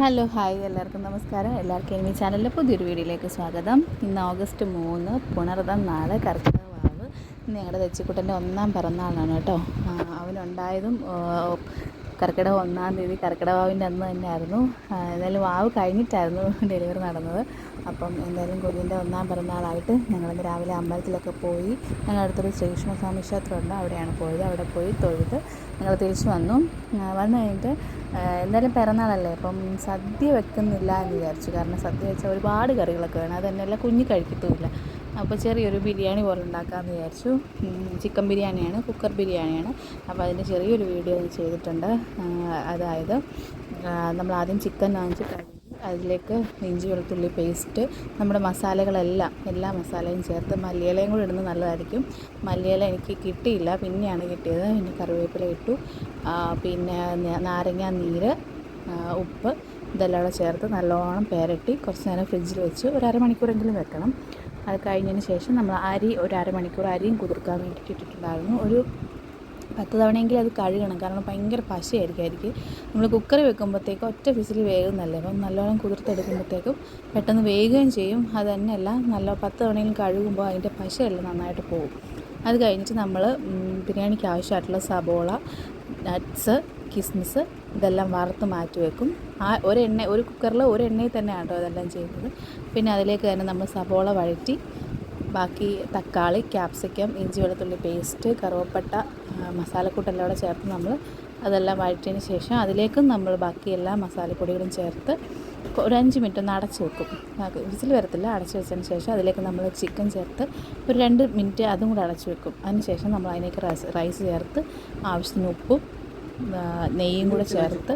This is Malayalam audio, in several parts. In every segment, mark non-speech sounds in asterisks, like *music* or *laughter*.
ഹലോ ഹായ് എല്ലാവർക്കും നമസ്കാരം. എല്ലാവർക്കും എനി ചാനലിലെ പുതിയൊരു വീഡിയോയിലേക്ക് സ്വാഗതം. ഇന്ന് ഓഗസ്റ്റ് മൂന്ന് പുണർതം നാൾ ഇന്ന് ഞങ്ങളുടെ തെച്ചിക്കുട്ടന്റെ ഒന്നാം പിറന്നാളാണ് കേട്ടോ. അവനുണ്ടായതും കർക്കിടക ഒന്നാം തീയതി കർക്കിടവാവിന്റെ അന്ന് തന്നെയായിരുന്നു. എന്തായാലും വാവ് കഴിഞ്ഞിട്ടായിരുന്നു *laughs* ഡെലിവറി നടന്നത്. അപ്പം എന്തായാലും കുഞ്ഞിന്റെ ഒന്നാം പിറന്നാളായിട്ട് ഞങ്ങളിന്ന് രാവിലെ അമ്പലത്തിലൊക്കെ പോയി. ഞങ്ങൾ അടുത്തൊരു ശ്രീകൃഷ്ണ സ്വാമി ക്ഷേത്രമുണ്ട്. അവിടെയാണ് പോയത്. അവിടെ പോയി തൊഴുത് ഞങ്ങൾ തിരിച്ചു വന്നു. വന്നു കഴിഞ്ഞിട്ട് എന്തായാലും പിറന്നാളല്ലേ. അപ്പം സദ്യ വെക്കുന്നില്ല എന്ന് വിചാരിച്ചു. കാരണം സദ്യ വെച്ചാൽ ഒരുപാട് കറികളൊക്കെ വേണം. അത് തന്നെയല്ല കുഞ്ഞ് കഴിക്കത്തുമില്ല. അപ്പോൾ ചെറിയൊരു ബിരിയാണി പോലെ ഉണ്ടാക്കാമെന്ന് വിചാരിച്ചു. ചിക്കൻ ബിരിയാണിയാണ് കുക്കർ ബിരിയാണിയാണ്. അപ്പോൾ അതിന്റെ ചെറിയൊരു വീഡിയോ ചെയ്തിട്ടുണ്ട്. അതായത് നമ്മൾ ആദ്യം ചിക്കൻ വാങ്ങിച്ച് കഴുകി അതിലേക്ക് ഇഞ്ചി വെളുത്തുള്ളി പേസ്റ്റ് നമ്മുടെ മസാലകളെല്ലാം എല്ലാ മസാലയും ചേർത്ത് മല്ലിയിലയും കൂടി ഇടുന്നത് നല്ലതായിരിക്കും. മല്ലിയില എനിക്ക് കിട്ടിയില്ല പിന്നെയാണ് കിട്ടിയത്. പിന്നെ കറിവേപ്പില ഇട്ടു. പിന്നെ നാരങ്ങ നീര് ഉപ്പ് ഇതെല്ലാം കൂടെ ചേർത്ത് നല്ലോണം പേരട്ടി കുറച്ച് നേരം ഫ്രിഡ്ജിൽ വെച്ച് ഒരു അരമണിക്കൂറെങ്കിലും വെക്കണം. അത് കഴിഞ്ഞതിന് ശേഷം നമ്മൾ അരി ഒരു അരമണിക്കൂർ അരിയും കുതിർക്കാൻ വേണ്ടിയിട്ട് ഇട്ടിട്ടുണ്ടായിരുന്നു. ഒരു പത്ത് തവണയെങ്കിലും അത് കഴുകണം. കാരണം ഭയങ്കര പശയായിരിക്കും അരിക്ക്. നമ്മൾ കുക്കറിൽ വെക്കുമ്പോഴത്തേക്കും ഒറ്റ വിസിൽ വേകുന്നല്ലേ. അപ്പം നല്ലോണം കുതിർത്തെടുക്കുമ്പോഴത്തേക്കും പെട്ടെന്ന് വേകുകയും ചെയ്യും. അത് തന്നെയല്ല നല്ല പത്ത് തവണയെങ്കിലും കഴുകുമ്പോൾ അതിന്റെ പശയെല്ലാം നന്നായിട്ട് പോകും. അത് കഴിഞ്ഞിട്ട് നമ്മൾ ബിരിയാണിക്ക് ആവശ്യമായിട്ടുള്ള സബോള നട്ട്സ് കിസ്മിസ് ഇതെല്ലാം വറുത്ത് മാറ്റി വെക്കും. ആ ഒരു എണ്ണ ഒരു കുക്കറിൽ ഒരു എണ്ണയിൽ തന്നെയാണ് കേട്ടോ ഇതെല്ലാം ചെയ്യുന്നത്. പിന്നെ അതിലേക്ക് തന്നെ നമ്മൾ സബോള വഴറ്റി ബാക്കി തക്കാളി ക്യാപ്സിക്കം ഇഞ്ചി വെളുത്തുള്ളി പേസ്റ്റ് കറുവപ്പട്ട മസാലക്കൂട്ടെല്ലാം കൂടെ ചേർത്ത് നമ്മൾ അതെല്ലാം വഴറ്റിയതിന് ശേഷം അതിലേക്കും നമ്മൾ ബാക്കി എല്ലാ മസാലപ്പൊടികളും ചേർത്ത് ഒരു അഞ്ച് മിനിറ്റ് ഒന്ന് അടച്ച് വെക്കും. വിസിൽ വരത്തില്ല. അടച്ച് വെച്ചതിന് ശേഷം അതിലേക്ക് നമ്മൾ ചിക്കൻ ചേർത്ത് ഒരു രണ്ട് മിനിറ്റ് അതും കൂടെ അടച്ച് വെക്കും. അതിന് ശേഷം നമ്മൾ അതിലേക്ക് റൈസ് റൈസ് ചേർത്ത് ആവശ്യത്തിന് ഉപ്പും നെയ്യും കൂടെ ചേർത്ത്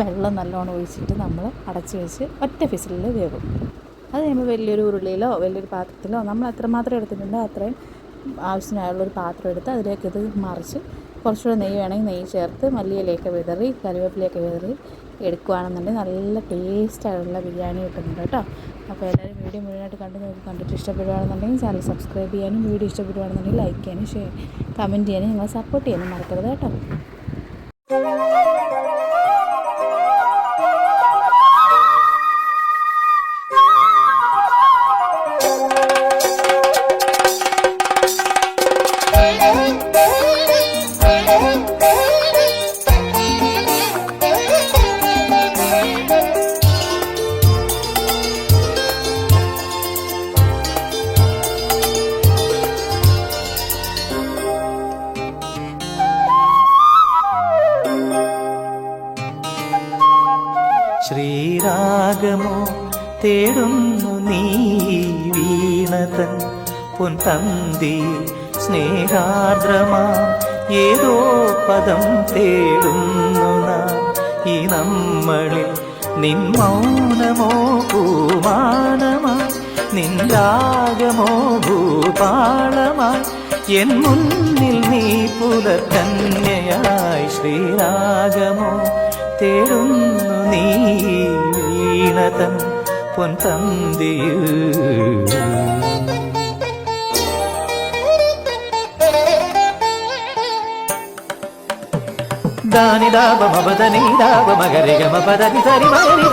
വെള്ളം നല്ലോണം ഒഴിച്ചിട്ട് നമ്മൾ അടച്ച് വെച്ച് ഒറ്റ ഫിസിലിൽ വേവും. അത് കഴിയുമ്പോൾ വലിയൊരു ഉരുളിയിലോ വലിയൊരു പാത്രത്തിലോ നമ്മൾ എത്രമാത്രം എടുത്തിട്ടുണ്ടോ അത്രയും ആവശ്യത്തിനായുള്ളൊരു പാത്രം എടുത്ത് അതിലേക്ക് ഇത് മറിച്ച് കുറച്ചുകൂടെ നെയ്യ് വേണമെങ്കിൽ നെയ്യ് ചേർത്ത് മല്ലിയിലേക്ക് വിതറി കറിവേപ്പിലേക്ക് വിതറി എടുക്കുകയാണെന്നുണ്ടെങ്കിൽ നല്ല ടേസ്റ്റായിട്ടുള്ള ബിരിയാണി കിട്ടുന്നുണ്ട് കേട്ടോ. അപ്പോൾ എല്ലാവരും വീഡിയോ മുഴുവനായിട്ട് കണ്ടു നോക്കി കണ്ടിട്ട് ഇഷ്ടപ്പെടുകയാണെന്നുണ്ടെങ്കിൽ ചാനൽ സബ്സ്ക്രൈബ് ചെയ്യാനും വീഡിയോ ഇഷ്ടപ്പെടുകയാണെന്നുണ്ടെങ്കിൽ ലൈക്ക് ചെയ്യാനും ഷെയർ കമന്റ് ചെയ്യാനും നിങ്ങൾ സപ്പോർട്ട് ചെയ്യാനും മറക്കരുത് കേട്ടോ. Thank you. ശ്രീരാഗമോ തേടുന്നു നീ വീണതൻ പൊൻതന്തി സ്നേഹാർദ്രമാ ഏതോ പദം തേടുന്നു നാം. ഈ നമ്മളിൽ നിൻ മൗനമോ പൂമാനമായി നിൻ രാഗമോ ഭൂപാളമായി എൻ മുന്നിൽ നീ പുലത്തന്നെയായി ശ്രീരാഗമോ തേടുന്നു നീ വീണതൻ പൊൻതന്തിയിൽ. ദാനിതാപമപദനീതാപമകരഗമപദനി സരി മകരി